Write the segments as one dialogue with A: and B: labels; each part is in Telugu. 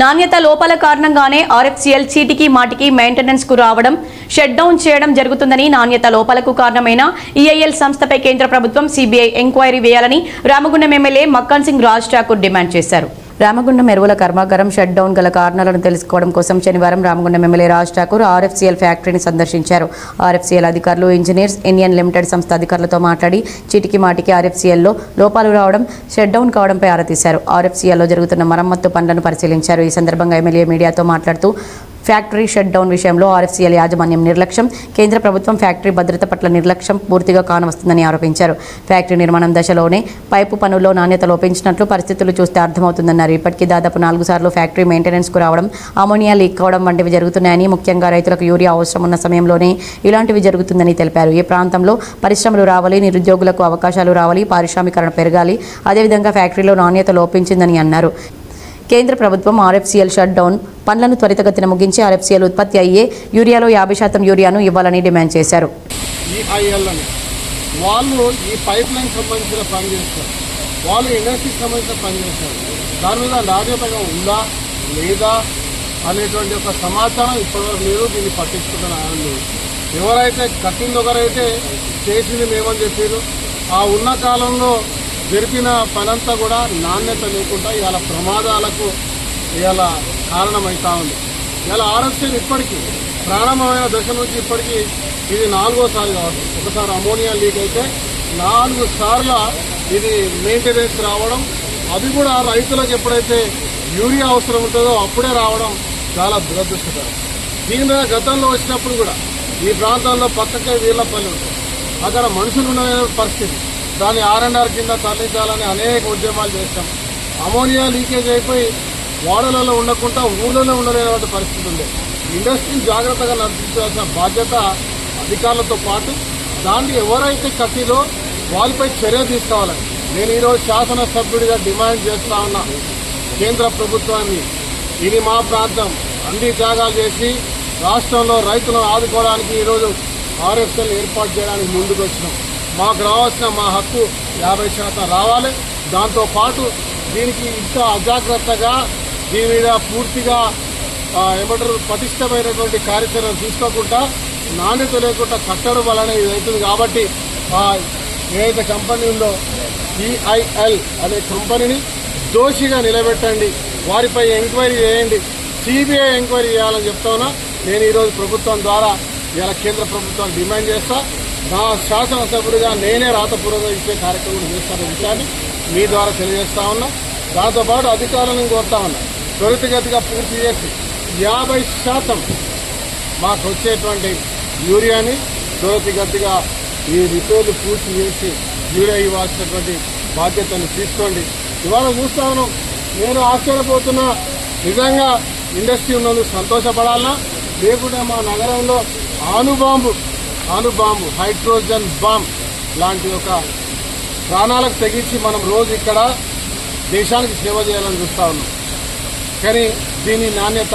A: నాణ్యత లోపాల కారణంగానే ఆర్ఎఫ్సిఎల్ చీటికి మాటికి మెయింటెనెన్స్కు రావడం షట్ డౌన్ చేయడం జరుగుతుందని నాణ్యత లోపాలకు కారణమైన ఈఐఎల్ సంస్థపై కేంద్ర ప్రభుత్వం సిబిఐ ఎంక్వైరీ వేయాలని రామగుండం ఎమ్మెల్యే మక్కన్ సింగ్ రాజ్ ఠాకూర్ డిమాండ్ చేశారు. రామగుండం ఎరువుల కర్మాగారం షట్ డౌన్ గల కారణాలను తెలుసుకోవడం కోసం శనివారం రామగుండం ఎమ్మెల్యే రాజ్ ఠాకూర్ ఆర్ఎఫ్సిఎల్ ఫ్యాక్టరీని సందర్శించారు. ఆర్ఎఫ్సిఎల్ అధికారులు ఇంజనీర్స్ ఇండియన్ లిమిటెడ్ సంస్థ అధికారులతో మాట్లాడి చిటికి మాటికి ఆర్ఎఫ్సిఎల్లో లోపాలు రావడం షట్ డౌన్ కావడంపై ఆరా తీశారు. ఆర్ఎఫ్సిఎల్లో జరుగుతున్న మరమ్మత్తు పనులను పరిశీలించారు. ఈ సందర్భంగా ఎమ్మెల్యే మీడియాతో మాట్లాడుతూ ఫ్యాక్టరీ షట్ డౌన్ విషయంలో ఆర్ఎఫ్సీఎల్ యాజమాన్యం నిర్లక్ష్యం. కేంద్ర ప్రభుత్వం ఫ్యాక్టరీ భద్రత పట్ల నిర్లక్ష్యం పూర్తిగా కానవస్తుందని ఆరోపించారు. ఫ్యాక్టరీ నిర్మాణం దశలోనే పైపు పనుల్లో నాణ్యత లోపించినట్లు పరిస్థితులు చూస్తే అర్థమవుతుందన్నారు. ఇప్పటికీ దాదాపు నాలుగు సార్లు ఫ్యాక్టరీ మెయింటెనెన్స్కు రావడం అమోనియా లీక్ కావడం వంటివి జరుగుతున్నాయని ముఖ్యంగా రైతులకు యూరియా అవసరం ఉన్న సమయంలోనే ఇలాంటివి జరుగుతుందని తెలిపారు. ఈ ప్రాంతంలో పరిశ్రమలు రావాలి నిరుద్యోగులకు అవకాశాలు రావాలి పారిశ్రామికరణ పెరగాలి. అదేవిధంగా ఫ్యాక్టరీలో నాణ్యత లోపించిందని అన్నారు. కేంద్ర ప్రభుత్వం ఆర్ఎఫ్సీఎల్ షట్ డౌన్. పనులను త్వరితగతిన ముగించి ఆర్ఎఫ్సీఎల్ ఉత్పత్తి అయ్యే యూరియాలో యాభై శాతం యూరియాను ఇవ్వాలని డిమాండ్ చేశారు.
B: వాళ్ళు ఈ పైప్ లైన్ సంబంధించిన పని చేస్తారు. వాళ్ళు ఇండస్ట్రీకి సంబంధించిన పని చేస్తారు. దాని మీద నాణ్యతగా ఉందా లేదా అనేటువంటి ఒక సమాచారం ఇప్పటివరకు లేదు. దీన్ని పట్టించుకుంటున్న లేదు ఎవరైతే కట్టింది ఒకరైతే చేసింది మేమని చెప్పారు. ఆ ఉన్న కాలంలో జరిపిన పనంతా కూడా నాణ్యత లేకుండా ఇవాళ ప్రమాదాలకు ఇవాళ కారణమవుతా ఉంది. ఇలా ఆర్ఎస్ఎల్ ఇప్పటికీ ప్రారంభమైన దశ నుంచి ఇప్పటికీ ఇది నాలుగోసారి కావచ్చు. ఒకసారి అమోనియా లీక్ అయితే నాలుగు సార్ల ఇది మెయింటెనెన్స్ రావడం అది కూడా రైతులకు ఎప్పుడైతే యూరియా అవసరం ఉంటుందో అప్పుడే రావడం చాలా దురదృష్టకరం. దీని మీద గతంలో వచ్చినప్పుడు కూడా ఈ ప్రాంతాల్లో పక్కకే వీళ్ళపల్లి ఉంటుంది. అక్కడ మనుషులు ఉన్న పరిస్థితి. దాన్ని ఆర్ఎన్ఆర్ కింద తరలించాలని అనేక ఉద్యమాలు చేస్తాం అమోనియా లీకేజ్ అయిపోయి వాడలలో ఉండకుండా ఊళ్ళలో ఉండలేనటువంటి పరిస్థితి ఉంది. ఇండస్ట్రీని జాగ్రత్తగా నడిపించాల్సిన బాధ్యత అధికారులతో పాటు దాన్ని ఎవరైతే కట్టిలో వారిపై చర్య తీసుకోవాలని నేను ఈరోజు శాసనసభ్యుడిగా డిమాండ్ చేస్తా ఉన్నా. కేంద్ర ప్రభుత్వాన్ని ఇది మా ప్రాంతం. అన్ని త్యాగాలు చేసి రాష్ట్రంలో రైతులను ఆదుకోవడానికి ఈరోజు ఆర్ఎఫ్ఎల్ ఏర్పాటు చేయడానికి ముందుకు వచ్చినాం మాకు రావాల్సిన మా హక్కు యాభై శాతం రావాలి. దాంతో పాటు దీనికి ఇంత అజాగ్రత్తగా దీని మీద పూర్తిగా ఏమంటారు పటిష్టమైనటువంటి కార్యాచరణ తీసుకోకుండా నాణ్యత లేకుండా కట్టడం వలన ఇది అవుతుంది కాబట్టి ఏదైతే కంపెనీ ఉందో ఈఐఎల్ అనే కంపెనీని దోషిగా నిలబెట్టండి. వారిపై ఎంక్వైరీ చేయండి. సిబిఐ ఎంక్వైరీ చేయాలని చెప్తా ఉన్నా. నేను ఈరోజు ప్రభుత్వం ద్వారా ఇలా కేంద్ర ప్రభుత్వాన్ని డిమాండ్ చేస్తా. నా శాసనసభ్యుడిగా నేనే రాతపూర్వకంగా ఇచ్చే కార్యక్రమం చేస్తున్న విషయాన్ని మీ ద్వారా తెలియజేస్తా ఉన్నా. దాంతోపాటు అధికారులను కోరుతా ఉన్నా. త్వరితగతిగా పూర్తి చేసి యాభై శాతం మాకు వచ్చేటువంటి యూరియాని త్వరితగతిగా ఈ రిపేర్లు పూర్తి చేసి యూరియా ఇవ్వాల్సినటువంటి బాధ్యతను తీసుకోండి. ఇవాళ చూస్తా ఉన్నాం. నేను ఆశ్చర్యపోతున్నా. నిజంగా ఇండస్ట్రీ ఉన్నందుకు సంతోషపడాలన్నా. లేకుంటే మా నగరంలో ఆనుబాంబు అణుబాంబు హైడ్రోజన్ బాంబ్ లాంటి ఒక ప్రాణాలకు తెగించి మనం రోజు ఇక్కడ దేశానికి సేవ చేయాలని చూస్తూ ఉన్నాం. కానీ దీని నాణ్యత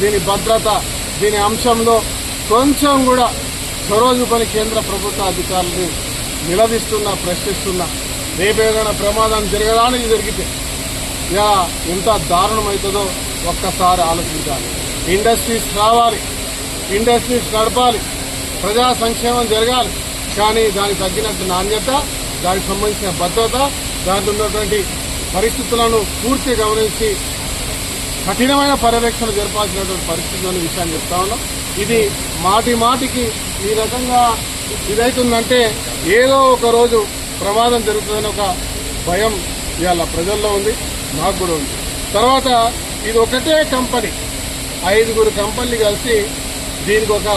B: దీని భద్రత దీని అంశంలో కొంచెం కూడా చొరవ కేంద్ర ప్రభుత్వ అధికారులను నిలదీస్తున్నా ప్రశ్నిస్తున్నా రేపేదైనా ప్రమాదం జరగడానికి జరిగితే ఇలా ఎంత దారుణం అవుతుందో ఒక్కసారి ఆలోచించాలి. ఇండస్ట్రీస్ రావాలి ఇండస్ట్రీస్ నడపాలి. ప్రజా సంక్షేమం జరగాలి. కానీ దానికి తగ్గినట్టు నాణ్యత దానికి సంబంధించిన భద్రత దాంట్లో ఉన్నటువంటి పరిస్థితులను పూర్తి గమనించి కఠినమైన పర్యవేక్షణ జరపాల్సినటువంటి పరిస్థితి అనే విషయాన్ని చెప్తా ఉన్నాం. ఇది మాటి మాటికి ఈ రకంగా ఇదైతుందంటే ఏదో ఒక రోజు ప్రమాదం జరుగుతుందని ఒక భయం ఇవాళ ప్రజల్లో ఉంది నాకు కూడా ఉంది. తర్వాత ఇది ఒకటే కంపెనీ ఐదుగురు కంపెనీలు కలిసి దీనికి ఒక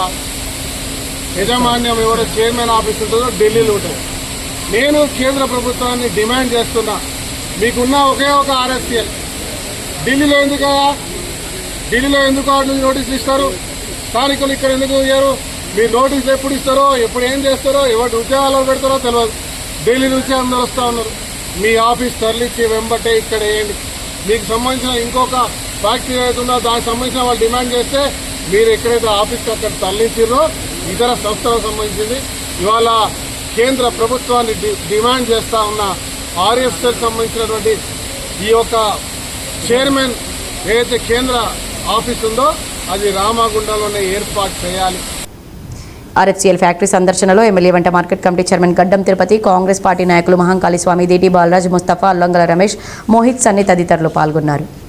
B: యజమాన్యం ఎవరో చైర్మన్ ఆఫీస్ ఉంటుందో ఢిల్లీలో ఉంటుంది. నేను కేంద్ర ప్రభుత్వాన్ని డిమాండ్ చేస్తున్నా. మీకున్న ఒకే ఒక ఆర్ఎస్ఎల్. ఢిల్లీలో ఎందుకు ఢిల్లీలో ఎందుకు నోటీసులు ఇస్తారు? స్థానికులు ఇక్కడ ఎందుకు ఇయ్యారు? మీరు నోటీసులు ఎప్పుడు ఇస్తారో ఎప్పుడు ఏం చేస్తారో ఎవరి ఉద్యోగాలు పెడతారో తెలియదు. ఢిల్లీ నుంచి అందరు వస్తూ ఉన్నారు. మీ ఆఫీస్ తరలిచ్చి వెంబటే ఇక్కడ వేయండి. మీకు సంబంధించిన ఇంకొక ఫ్యాక్టరీ ఏదైతుందో దానికి సంబంధించిన వాళ్ళు డిమాండ్ చేస్తే మీరు ఎక్కడైతే ఆఫీస్కి అక్కడ తరలించారో ఇతర సంస్థలకు సంబంధించింది. ఇవాళ కేంద్ర ప్రభుత్వాన్ని డి- డిమాండ్ చేస్తా ఉన్న ఆర్ఎఫ్ఎల్ సంబంధించినటువంటి ఈ యొక్క చైర్మన్ ఏదైతే కేంద్ర ఆఫీస్ ఉందో అది రామాగుండలోనే ఏర్పాటు చేయాలి.
A: ఆర్ఎఫ్సీఎల్ ఫ్యాక్టరీ సందర్శనలో ఎమ్మెల్యే వెంట market committee chairman Gaddam Tirupathi Congress party నాయకులు మహంకాళి స్వామి దేటి బాలరాజ్ ముస్తఫా అల్లంగల రమేష్ మోహిత్ సన్ని తదితరులు పాల్గొన్నారు.